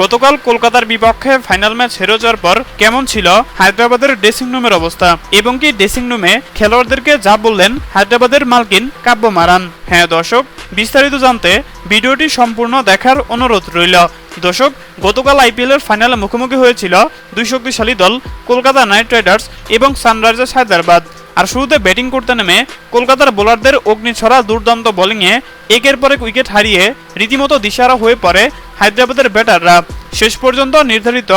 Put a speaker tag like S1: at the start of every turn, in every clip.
S1: গতকাল কলকাতার বিপক্ষে ফাইনাল ম্যাচ হেরে যাওয়ার পর কেমন ছিল হায়দ্রাবাদের ড্রেসিং রুমের অবস্থা? এবং কি ড্রেসিং রুমে খেলোয়াড়দেরকে যা বললেন হায়দ্রাবাদের মালকিন কাব্য মারান হ্যাঁ দর্শক, বিস্তারিত জানতে ভিডিওটি সম্পূর্ণ দেখার অনুরোধ রইল। দর্শক, গতকাল আইপিএলের ফাইনালে মুখোমুখি হয়েছিল দুই শক্তিশালী দল কলকাতা নাইট রাইডার্স এবং সানরাইজার্স হায়দ্রাবাদ। আর শুরুতে ব্যাটিং করতে নেমে কলকাতার বোলারদের অগ্নিছড়া দুর্দান্ত বোলিংয়ে একের পর এক উইকেট হারিয়ে রীতিমতো দিশারা হয়ে পড়ে হায়দ্রাবাদের ব্যাটাররা শেষ পর্যন্ত নির্ধারিত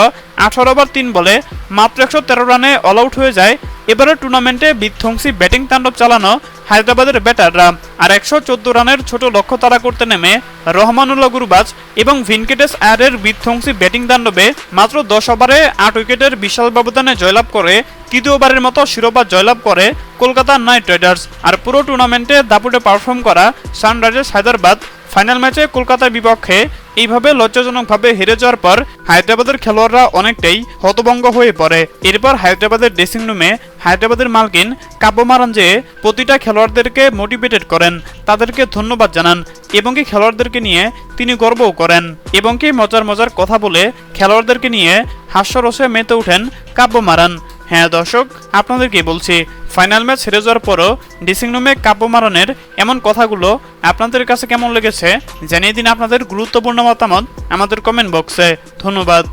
S1: আঠারো ওভার তিন বলে মাত্র একশো তেরো রানে অল আউট হয়ে যায়। এবারে টুর্নামেন্টে বিধ্বংসী ব্যাটিং তাণ্ডব চালানো হায়দ্রাবাদের ব্যাটাররা আর একশো চোদ্দ রানের ছোট লক্ষ্য তাড়া করতে নেমে রহমানুল্লাহ গুরুবাজ এবং ভিনকেটেস আয়ারের বিধ্বংসী ব্যাটিং তাণ্ডবে মাত্র দশ ওভারে আট উইকেটের বিশাল ব্যবধানে জয়লাভ করে তৃতীয়বারের মতো শিরোপা জয়লাভ করে কলকাতা নাইট রাইডার্স। আর পুরো টুর্নামেন্টে দাপুটে পারফর্ম করা সানরাইজার্স হায়দ্রাবাদ। ফাইনাল ম্যাচে কলকাতার বিপক্ষে এইভাবে লজ্জাজনকভাবে হেরে যাওয়ার পর হায়দ্রাবাদের খেলোয়াড়রা অনেকটাই হতভঙ্গ হয়ে পড়ে। এরপর হায়দ্রাবাদের ড্রেসিং রুমে হায়দ্রাবাদের মালকিন কাব্যমারান যে প্রতিটা খেলোয়াড়দেরকে মোটিভেটেড করেন, তাদেরকে ধন্যবাদ জানান এবং কি খেলোয়াড়দেরকে নিয়ে তিনি গর্বও করেন এবং কি মজার মজার কথা বলে খেলোয়াড়দেরকে নিয়ে হাস্যরসে মেতে ওঠেন কাব্যমারান হ্যাঁ দর্শক আপনাদেরকে বলছি? ফাইনাল ম্যাচ হেরে যাওয়ার পরও ড্রেসিং রুমে কাব্য মারণের এমন কথাগুলো আপনাদের কাছে কেমন লেগেছে? জানিয়ে দিন আপনাদের গুরুত্বপূর্ণ মতামত আমাদের কমেন্ট বক্সে ধন্যবাদ।